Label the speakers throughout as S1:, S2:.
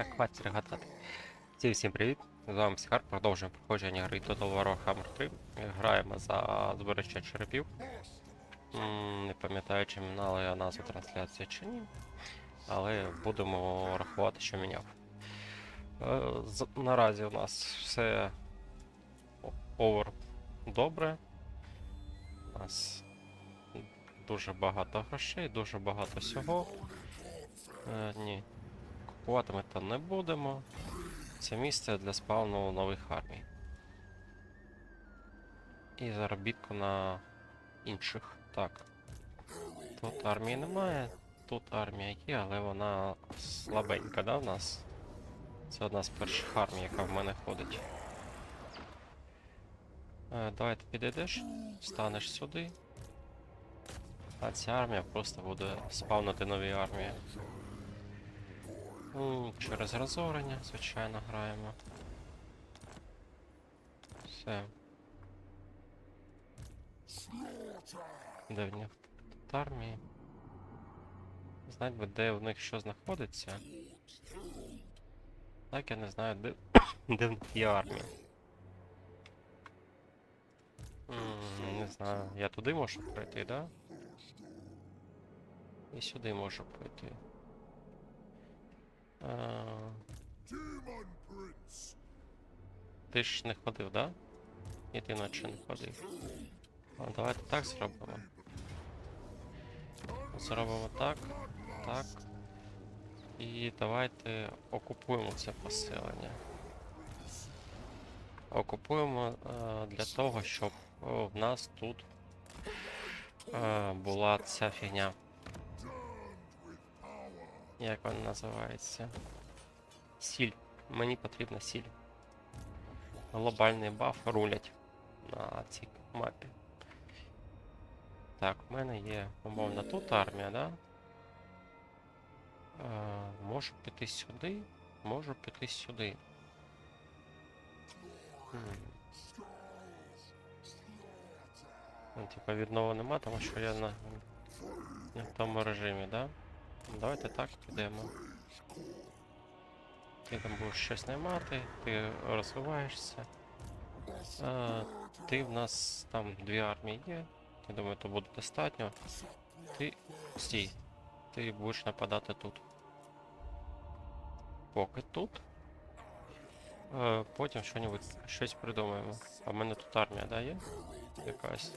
S1: Так, хватить регатати. Всім всім привіт! З вами Сігар, продовжуємо проходження гри Total War Warhammer 3. Граємо за збирище черепів. Не пам'ятаю, чи мінала я назву трансляції чи ні. Але будемо рахувати, що міняв. Е, Наразі у нас все овер добре. У нас дуже багато грошей, дуже багато всього. Е, ні, купувати ми там не будемо. Це місце для спавну нових армій. І заробітку на інших. Так. Тут армії немає, тут армія є, але вона слабенька, да, в нас? Це одна з перших армій, яка в мене ходить. Е, давай ти підійдеш, станеш сюди. А ця армія просто буде спавнити нові армії. Ну, через розорення, звичайно, граємо. Все. Де в них тут армії? Знать би, де в них що знаходиться. Так я не знаю, де, де в них є армія. М, Не знаю, я туди можу пройти, да? І сюди можу пройти. А, Ти ж не ходив, да? І ти наче не ходив. А, давайте так зробимо. Зробимо так, так. І давайте окупуємо це поселення. Окупуємо е, для того, щоб в нас тут е, була ця фігня. Як вона називається? Сіль. Мені потрібна сіль. Глобальний баф рулять на цій мапі. Так, в мене є, умовно, тут армія, да? Е, можу піти сюди, можу піти сюди. Хм. Ну, типа віднову нема, тому що я на, в тому режимі, да? Давайте так підемо. Ти там будеш щось наймати, ти розвиваєшся. А, ти в нас там дві армії є. Я думаю, то буде достатньо. Ти. Стій. Ти будеш нападати тут. Поки тут. Е, потім що-небудь щось придумаємо. А в мене тут армія, да, є? Якась.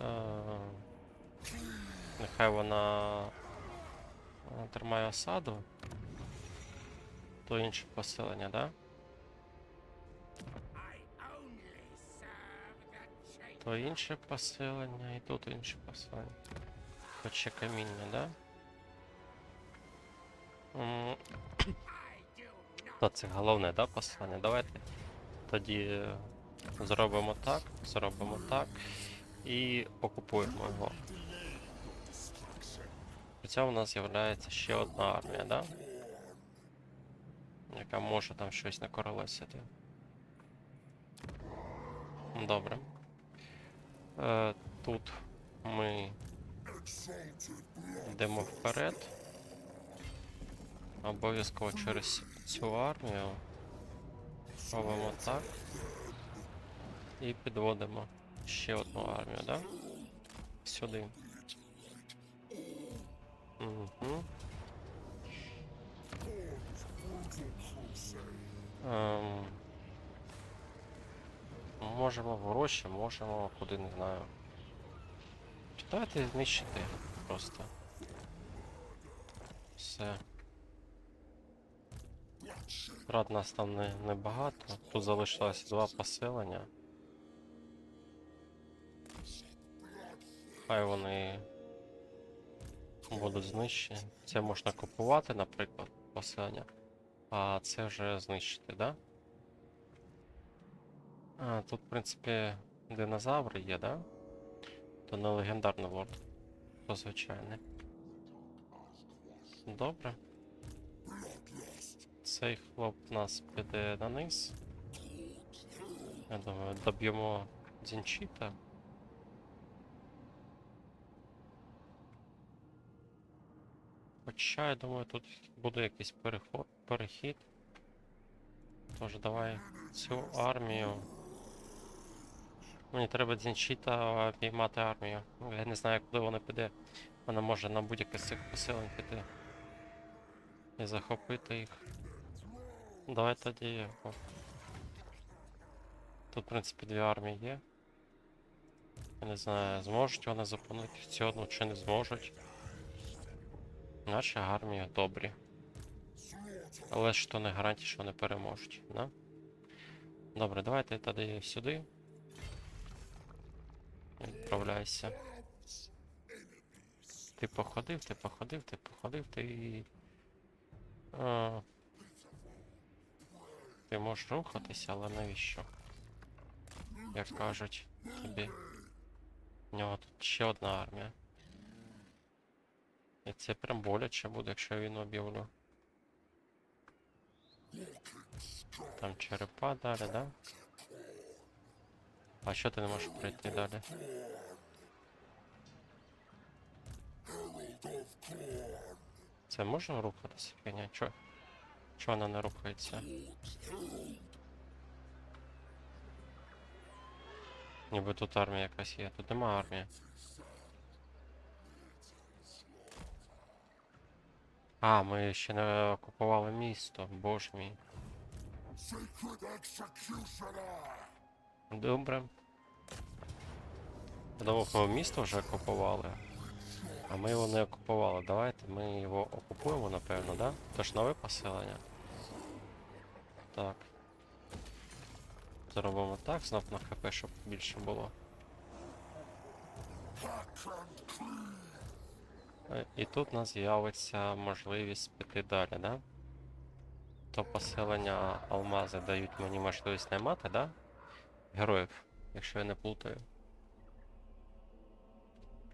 S1: Е, нехай вона тримає осаду. То інше поселення, да? То інше поселення і тут інше поселення. Ще каміння, да? То це головне, да, поселення? Давайте тоді е, зробимо так, зробимо так і окупуємо його. Цьому у нас з'являється ще одна армія, да? Яка може там щось накоролесити. Добре. Е, тут ми йдемо вперед. Обов'язково через цю армію. Робимо так. І підводимо ще одну армію, да? Сюди. Угу. Ем, можемо в гроші, можемо куди не знаю. Давайте знищити просто. Все. Рад нас там не, не багато. Тут залишилось два поселення. Хай вони будуть знищені. Це можна купувати, наприклад, поселення. А це вже знищити, да? Тут, в принципі, динозаври є, да? То не легендарний лорд. То звичайний. Добре. Цей хлоп у нас піде на низ. Я думаю, доб'ємо дзінчіта. Хоча, я думаю, тут буде якийсь переход, перехід. Тож давай цю армію. Мені треба Дзінчіта піймати армію. Я не знаю, куди вона піде. Вона може на будь-яке з цих поселень піти. І захопити їх. Давай тоді. о. Тут, в принципі, дві армії є. Я не знаю, зможуть вони зупинити цю одну чи не зможуть. Наші армії добрі. Але ж то не гарантія, що вони переможуть, да? Добре, давайте тоді сюди. Відправляйся. Ти походив, ти походив, ти походив, ти. А... Ти можеш рухатися, але навіщо? Як кажуть тобі. У нього тут ще одна армія. І це прям боляче буде, якщо я війну об'явлю. Там черепа далі, да? А що ти не можеш пройти далі? Це можна рухатися? Ні, чо? Чого вона не рухається? Ніби тут армія якась є, тут нема армії. А, ми ще не окупували місто, боже мій. Добре. Думав, ми місто вже окупували. А ми його не окупували. Давайте ми його окупуємо, напевно, да? Тож нове поселення. Так. Зробимо так, знов на ХП, щоб більше було. Е, І тут у нас з'явиться можливість піти далі, да? То поселення алмази дають мені можливість наймати, да? Героїв, якщо я не плутаю.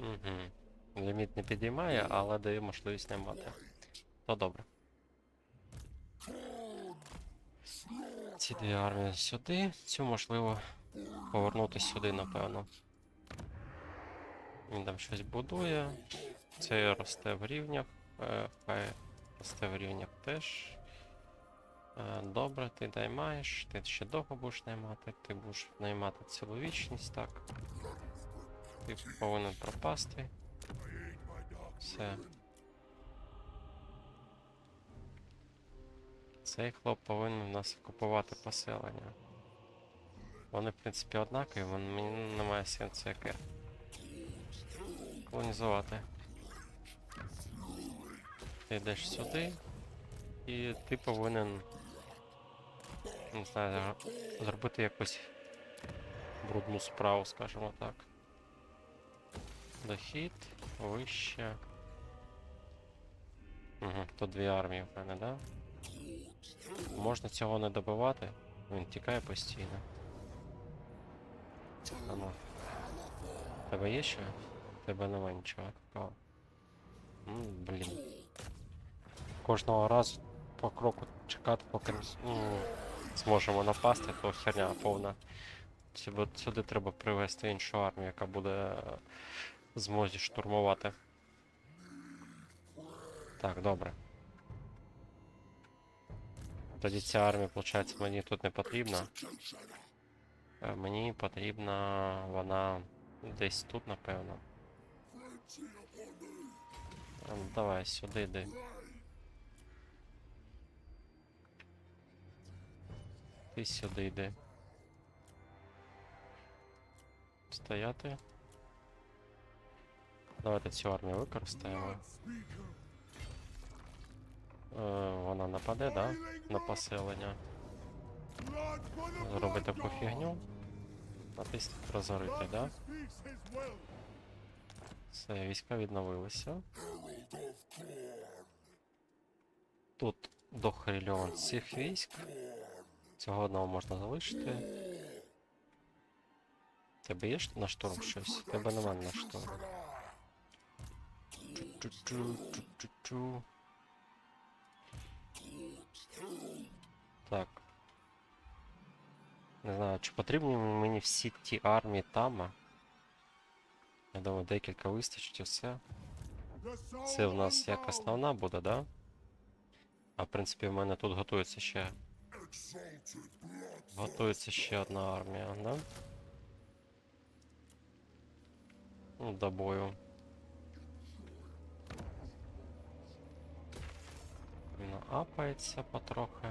S1: Угу. Ліміт не підіймає, але дає можливість наймати. То добре. Ці дві армії сюди, цю можливо повернути сюди, напевно. Він там щось будує. Цей росте в рівнях. е, Хай росте в рівнях теж. Е, Добре, ти наймаєш, ти ще довго будеш наймати, ти будеш наймати цілу вічність, так. Ти повинен пропасти. Все. Цей хлоп повинен в нас купувати поселення. Вони, в принципі, однакові, мені немає сенсу яке. Колонізувати. Ти йдеш сюди, і ти повинен. Не знаю, зробити якусь брудну справу, скажімо так. Дохід, вище. Угу, тут дві армії в мене, да? Можна цього не добивати, він тікає постійно. Ану. Тебе є ще? Тебе нема нічого такого. Блін. Кожного разу по кроку чекати, поки ну, зможемо напасти, то херня повна. Сюди, треба привезти іншу армію, яка буде е, змозі штурмувати. Так, добре. Тоді ця армія, виходить, мені тут не потрібна. Е, Мені потрібна вона десь тут, напевно. Е, Давай сюди йди. Ти сюди йди. Стояти. Давайте цю армію використаємо. Е, вона нападе, да? На поселення. Зробить таку фігню. Натисніть розорити, да? Все, війська відновилися. Тут дохрільон цих військ. Цього одного можна залишити. Тебе є на штурм щось? Тебе нема на штурм. Чу-чу-чу, чу-чу-чу. Так. Не знаю, чи потрібні мені всі ті армії Тама. Я думаю, декілька вистачить і все. Це в нас як основна буде, да? А в принципі в мене тут готується ще. Готується ще одна армія, да? Ну, До бою. Вона апається потрохи.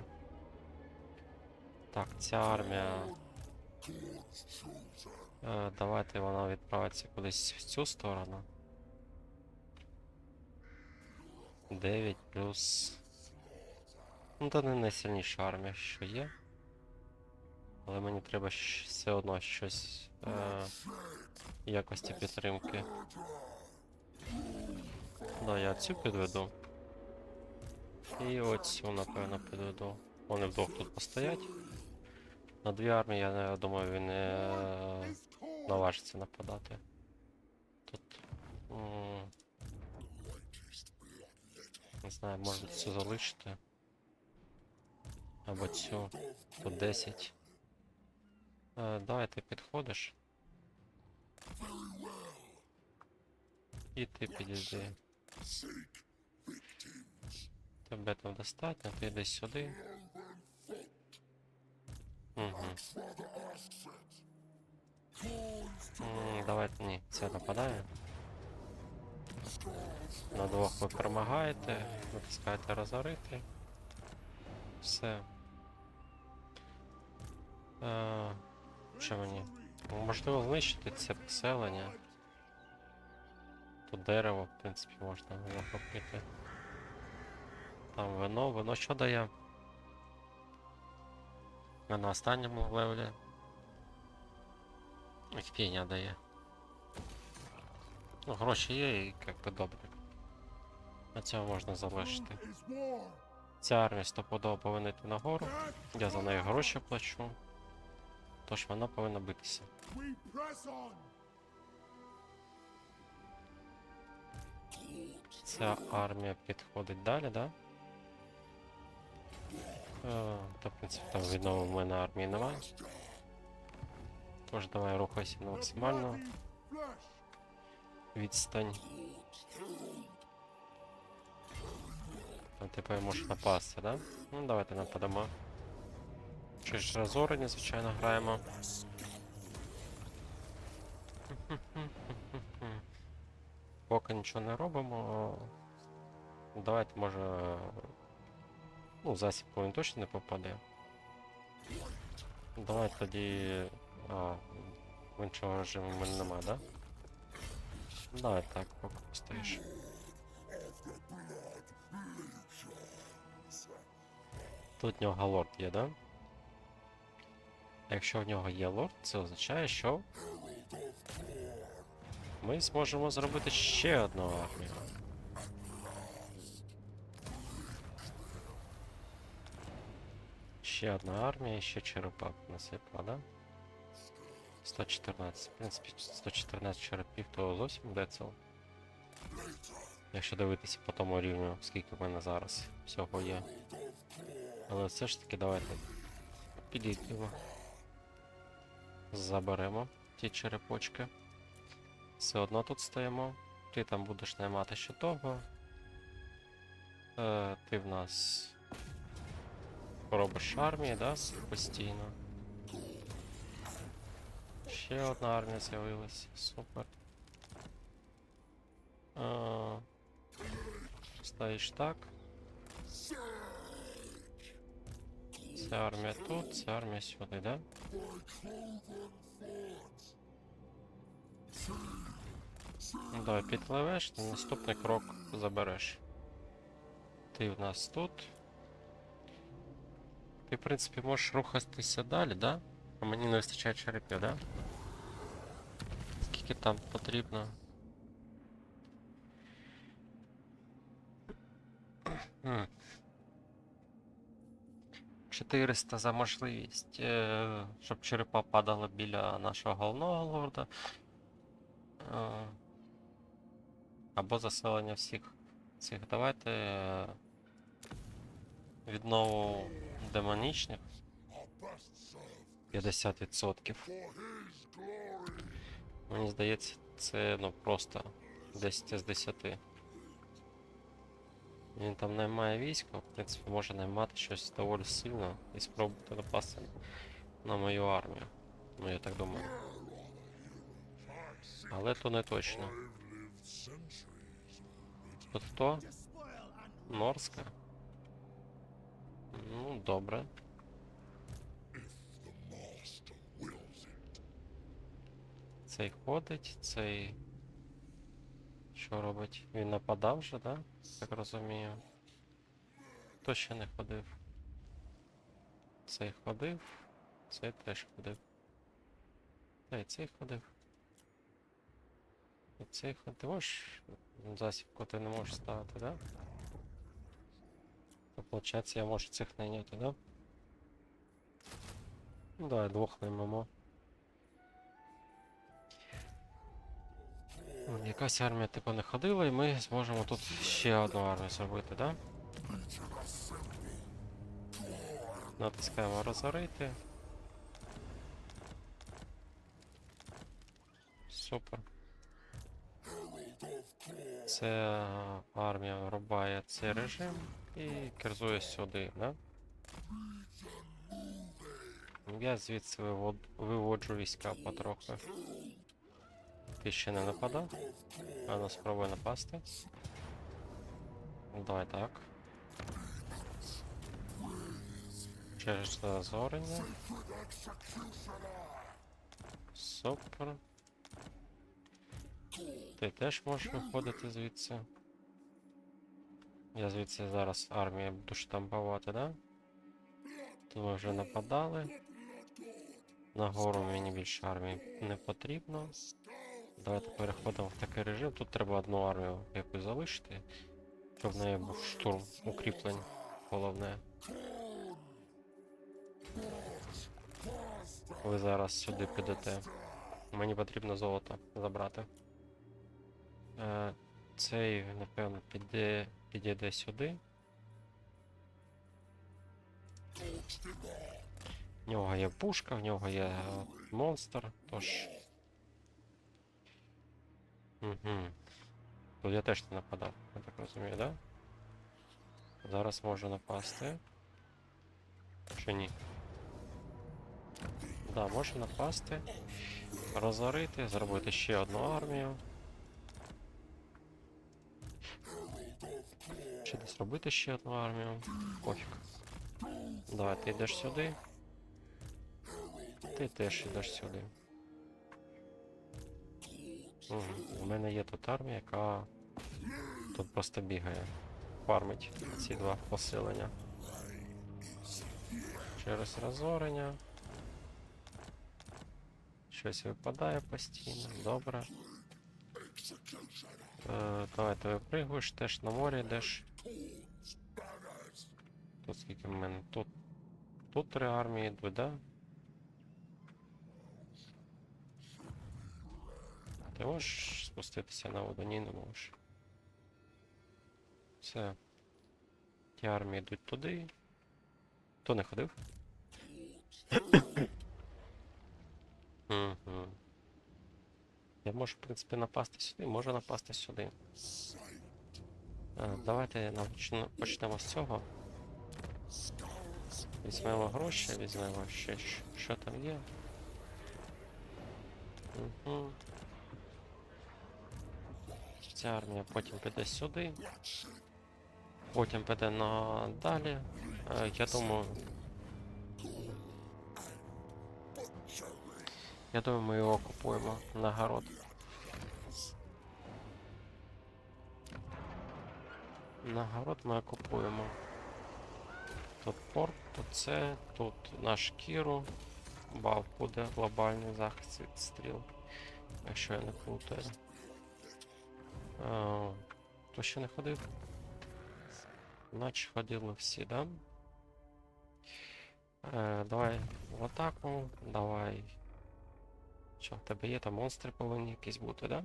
S1: Так, ця армія. Е, давайте вона відправиться кудись в цю сторону. 9 плюс. Ну, це не найсильніша армія, що є. Але мені треба все одно щось е, якості підтримки. Да, я цю підведу. І оцю, напевно, підведу. Вони вдвох тут постоять. На дві армії, я думаю, він не наважиться нападати. Тут. Не знаю, можна цю залишити. Або цю. Тут 10. Е, давай ти підходиш. І ти підійди. Тебе там достатньо, ти йди сюди. Угу. Давайте ні, це нападає. На двох ви перемагаєте, натискаєте розорити. Все. Е, що мені? Можливо знищити це поселення. Тут дерево, в принципі, можна захопити. Там вино, вино що дає? А на останньому левелі. Фіня дає. Ну, гроші є і як би добре. На цьому можна залишити. Ця армія стопудово повинна нагору. Я за неї гроші плачу. Тож вона повинна битися. Ця армія підходить далі, да? Е, Та, в принципі, там відомо в мене армії немає. Тож давай рухайся на максимальну відстань. Там тепер можеш напасти, да? Ну давайте нападемо. Чи ж розорені, звичайно, граємо. Поки нічого не робимо. Давайте може. Ну, засіб він точно не попаде. Давай тоді. А, в іншого режиму в мене нема, да? Давай так, поки стоїш. Тут в нього лорд є, да? Якщо в нього є лорд, це означає, що ми зможемо зробити ще одну армію. Ще одна армія, ще черепак насипла, да? 114. В принципі, 114 черепів, то зовсім децел. Якщо дивитися по тому рівню, скільки в мене зараз всього є. Але все ж таки давайте підійдемо. Заберемо ті черепочки. Все одно тут стоїмо. Ти там будеш наймати ще того. Е, ти в нас робиш армії, да? Постійно. Ще одна армія з'явилась. Супер. Е, стоїш так. Ця армія тут, ця армія сюди, да? Ну, Давай підпливеш, на наступний крок забереш. Ти в нас тут. Ти, в принципі, можеш рухатися далі, да? А мені не вистачає черепів, да? Скільки там потрібно? Хм. 400 за можливість, е, щоб черепа падали біля нашого головного лорда. Е, або заселення всіх цих. Давайте е, віднову демонічних 50%. Мені здається, це ну просто 10 з 10. Він там наймає військо, в принципі, може наймати щось доволі сильно і спробувати напасти на мою армію. Ну, я так думаю. Але то не точно. Тут хто? Норська? Ну, добре. Цей ходить, цей. Що робить? Він нападав вже, да? Так розумію. Хто ще не ходив? Цей ходив, цей теж ходив. Та і цей ходив. І цей ходив. Ти можеш засібку ти не можеш ставити, да? То виходить, я можу цих найняти, да? Ну давай двох наймемо. Якась армія типу не ходила, і ми зможемо тут ще одну армію зробити, да? Натискаємо розорити. Супер. Це е, армія рубає цей режим і керзує сюди, да? Я звідси виводжу війська потроху. Ти ще не нападав? А ну спробуй напасти. Давай так. Через зазорення. Супер. Ти теж можеш виходити звідси. Я звідси зараз армію буду штампувати, да? Тут ми вже нападали. Нагору мені більше армії не потрібно. Давайте переходимо в такий режим. Тут треба одну армію якусь залишити, щоб в неї був штурм укріплень. Головне. Ви зараз сюди підете. Мені потрібно золото забрати. Е, цей, напевно, піде, підійде сюди. В нього є пушка, в нього є монстр, тож. Угу. Тут я теж не нападав, я так розумію, да? Зараз можу напасти. Чи ні? Да, можу напасти, розорити, зробити ще одну армію. Чи десь робити ще одну армію? Пофіг. Давай, ти йдеш сюди. Ти теж йдеш сюди. У мене є тут армія, яка тут просто бігає. Фармить ці два посилення. Через розорення. Щось випадає постійно, добре. Е, давай ти випригуєш, теж на морі йдеш. Тут скільки в мене? Тут. Тут три армії йдуть, да? Ти можеш спуститися на воду? Ні, не можеш. Все. Ті армії йдуть туди. Хто не ходив? Угу. Я можу, в принципі, напасти сюди, можу напасти сюди. Е, давайте почнемо з цього. Візьмемо гроші, візьмемо ще щ- що там є. Угу. Ця армія потім піде сюди. Потім піде на далі. Е, я думаю. Я думаю, ми його купуємо на город. На город ми окупуємо. Тут порт, тут це, тут наш Кіру. Бав буде глобальний захист від стріл. Якщо я не плутаю. А, Хто ще не ходив? Наче ходили всі, да? Е, давай в атаку, давай. Що, в тебе є там монстри повинні якісь бути, да?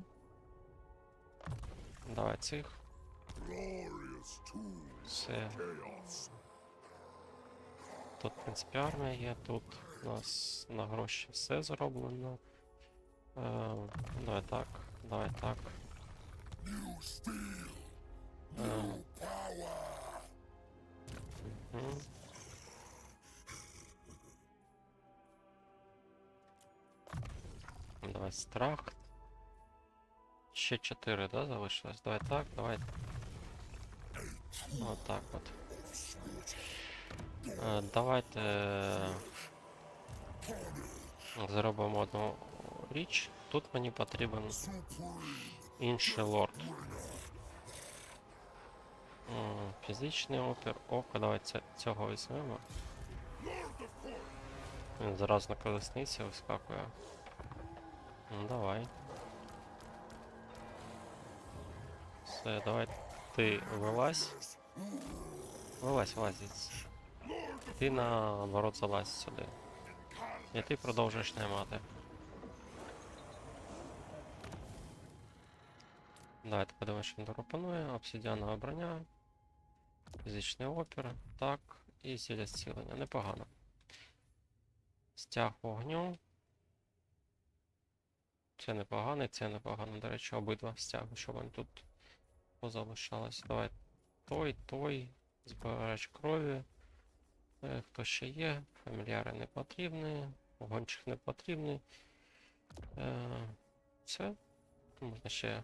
S1: Давай цих. Все. Тут, в принципі, армія є, тут у нас на гроші все зроблено. Е, давай так, давай так. Е, мгм. Давай страх. Ще 4, да, залишилось? Давай так, давай. Вот так от. Е, Давайте е, зробимо одну річ. Тут мені потрібен інший лорд. Фізичний опір, око, давайте цього візьмемо. Він зараз на колесниці вискакує. Ну давай. Все, давай ти вилазь. Вилазь, вилазь. Ти наоборот залазь сюди. І ти продовжуєш наймати. Давайте подивимось, що він пропонує. Обсидіанова броня. Фізичний опір. Так. І зілля зцілення. Непогано. Стяг вогню. Це непогано, це непогано. До речі, обидва стяги, щоб вони тут позалишалось. Давай той, той. Збирач крові. Е, Хто ще є? Фамільяри не потрібні. Гончих не потрібний. Е, Це. Можна ще.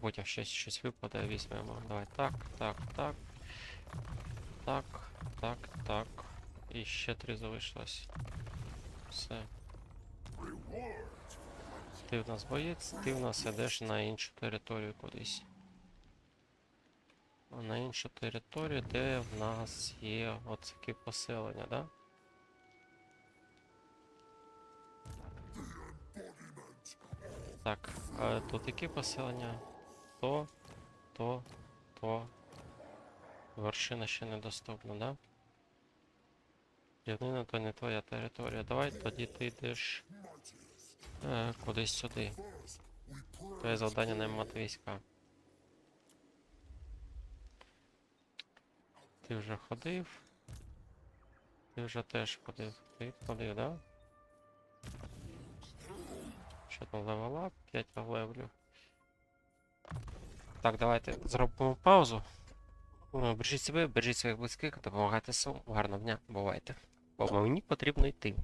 S1: Потім ще щось випаде, візьмемо. Давай так, так, так. Так, так, так. І ще три залишилось. Все. Ти в нас боєць, ти в нас ідеш на іншу територію кудись. На іншу територію, де в нас є оцякі поселення, да? Так, тут які поселення? То, то, то. Вершина ще недоступна, да? Рівнина то не твоя територія. Давай тоді ти йдеш е, кудись сюди. Твоє завдання наймати війська. Ти вже ходив. Ти вже теж ходив. Ти ходив, да? Що там левела? 5 левлів. Так, давайте зробимо паузу. Бережіть себе, бережіть своїх близьких, допомагайте сум. Гарного дня, бувайте. Бо мені потрібно йти.